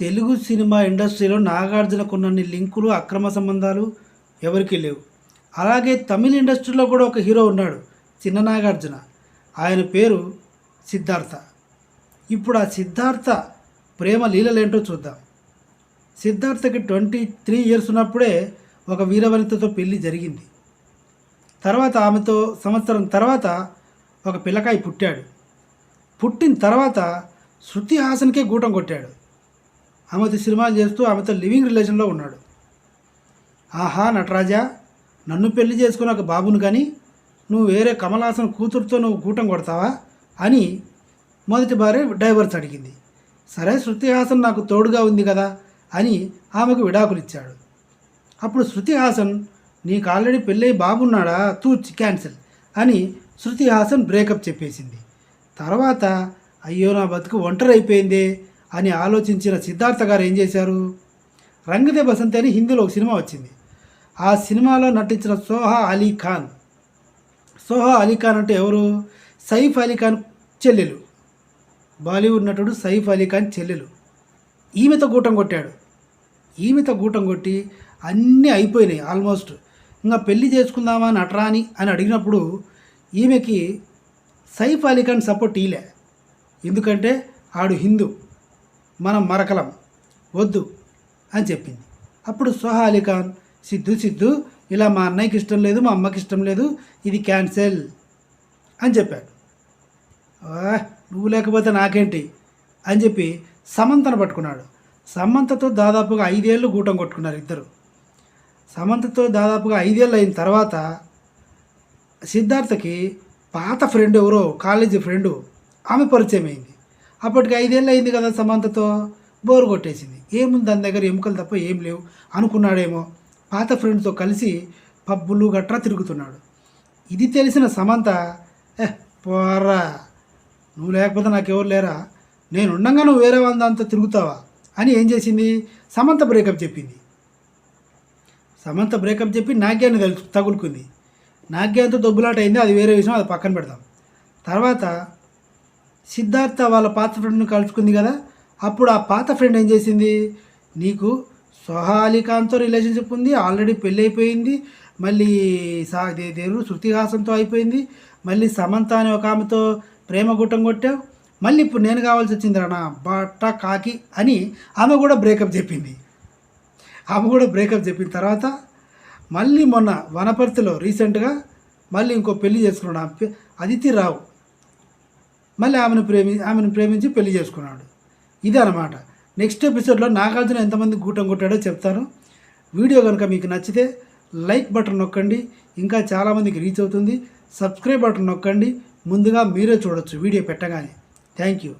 Telugu cinema ఇండస్ట్రీలో నాగార్జునకున్నన్ని లింకులు అక్రమ సంబంధాలు ఎవరికీ లేవు. అలాగే తమిళ ఇండస్ట్రీలో కూడా ఒక హీరో ఉన్నాడు చిన్న నాగార్జున. ఆయన పేరు సిద్ధార్థ. ఇప్పుడు ఆ సిద్ధార్థ ప్రేమ లీలలేంటో చూద్దాం. సిద్ధార్థకి ట్వంటీ త్రీ ఇయర్స్ ఉన్నప్పుడే ఒక వీరవనితతో పెళ్ళి జరిగింది. తర్వాత ఆమెతో సంవత్సరం తర్వాత ఒక పిల్లకాయ పుట్టాడు. పుట్టిన తర్వాత శృతి హాసన్కే గూటం కొట్టాడు. ఆమెతో సినిమాలు చేస్తూ ఆమెతో లివింగ్ రిలేషన్లో ఉన్నాడు. ఆహా నటరాజా నన్ను పెళ్ళి చేసుకున్న ఒక బాబును కానీ నువ్వు వేరే కమలాసన్ కూతురుతో నువ్వు కూటం కొడతావా అని మొదటి భార్య డైవర్స్ అడిగింది. సరే శృతి హాసన్ నాకు తోడుగా ఉంది కదా అని ఆమెకు విడాకులిచ్చాడు. అప్పుడు శృతి హాసన్ నీకు ఆల్రెడీ పెళ్ళై బాబున్నాడా? తూ క్యాన్సిల్ అని శృతి హాసన్ బ్రేకప్ చెప్పేసింది. తర్వాత అయ్యో నా బతుకు ఒంటరి అయిపోయిందే అని ఆలోచించిన సిద్ధార్థ గారు ఏం చేశారు? రంగదే బసంతి అని హిందీలో ఒక సినిమా వచ్చింది. ఆ సినిమాలో నటించిన సోహా అలీ ఖాన్. సోహా అలీ ఖాన్ అంటే ఎవరు? సైఫ్ అలీ ఖాన్ చెల్లెలు. బాలీవుడ్ నటుడు సైఫ్ అలీ ఖాన్ చెల్లెలు. ఈమెతో గూటం కొట్టాడు. ఈమెతో గూటం కొట్టి అన్నీ అయిపోయినాయి ఆల్మోస్ట్. ఇంకా పెళ్ళి చేసుకుందామా నటరాని అని అడిగినప్పుడు ఈమెకి సైఫ్ అలీ ఖాన్ సపోర్ట్ ఇలే ఎందుకంటే ఆడు హిందూ. మనం మరకలం వద్దు అని చెప్పింది. అప్పుడు సోహా అలీ ఖాన్ సిద్ధు సిద్ధు ఇలా మా అన్నయ్యకి ఇష్టం లేదు మా అమ్మకి ఇష్టం లేదు ఇది క్యాన్సిల్ అని చెప్పాడు. నువ్వు లేకపోతే నాకేంటి అని చెప్పి సమంతను పట్టుకున్నాడు. సమంతతో దాదాపుగా ఐదేళ్ళు గూటం కొట్టుకున్నారు ఇద్దరు. సమంతతో దాదాపుగా ఐదేళ్ళు అయిన తర్వాత సిద్ధార్థకి పాత ఫ్రెండ్ ఎవరో కాలేజీ ఫ్రెండు ఆమె పరిచయం అయింది అప్పటికి ఐదేళ్ళు అయింది కదా సమంతతో. బోరు కొట్టేసింది. ఏముంది దాని దగ్గర? ఎముకలు తప్ప ఏం లేవు. అనుకున్నాడేమో. పాత ఫ్రెండ్తో కలిసి పబ్బులు గట్రా తిరుగుతున్నాడు. ఇది తెలిసిన సమంత ఏ పోరా. నువ్వు లేకపోతే నాకెవరు లేరా? నేను ఉండగా నువ్వు వేరే వాళ్ళ దాంతో తిరుగుతావా? అని ఏం చేసింది? సమంత బ్రేకప్ చెప్పింది. సమంత బ్రేకప్ చెప్పి నాగ్యాన్ని తగులుకుంది. నాగ్యాంతో దొబ్బులాట అయింది. అది వేరే విషయం. అది పక్కన పెడతాం తర్వాత సిద్ధార్థ వాళ్ళ పాత ఫ్రెండ్ని కలుసుకుంది కదా అప్పుడు ఆ పాత ఫ్రెండ్ ఏం చేసింది? నీకు సోహాలికాంతో రిలేషన్షిప్ ఉంది ఆల్రెడీ పెళ్ళి అయిపోయింది మళ్ళీ సా దేవుడు శృతిహాసంతో అయిపోయింది మళ్ళీ సమంత అనే ఒక ఆమెతో ప్రేమ గుట్టం కొట్టావు మళ్ళీ ఇప్పుడు నేను కావాల్సి వచ్చింది రా బట్ట కాకి అని ఆమె కూడా బ్రేకప్ చెప్పింది. ఆమె కూడా బ్రేకప్ చెప్పిన తర్వాత మళ్ళీ మొన్న వనపర్తిలో రీసెంట్గా మళ్ళీ ఇంకో పెళ్ళి చేసుకున్నాడు అదితి రావు. మళ్ళీ ఆమెను ప్రేమి ఆమెను ప్రేమించి పెళ్ళి చేసుకున్నాడు. ఇది అనమాట నెక్స్ట్ ఎపిసోడ్లో నాగార్జున ఎంతమంది గూటం కొట్టాడో చెప్తాను. వీడియో కనుక మీకు నచ్చితే లైక్ బటన్ నొక్కండి. ఇంకా చాలామందికి రీచ్ అవుతుంది. సబ్స్క్రైబ్ బటన్ నొక్కండి. ముందుగా మీరే చూడొచ్చు. వీడియో పెట్టగానే. Thank you.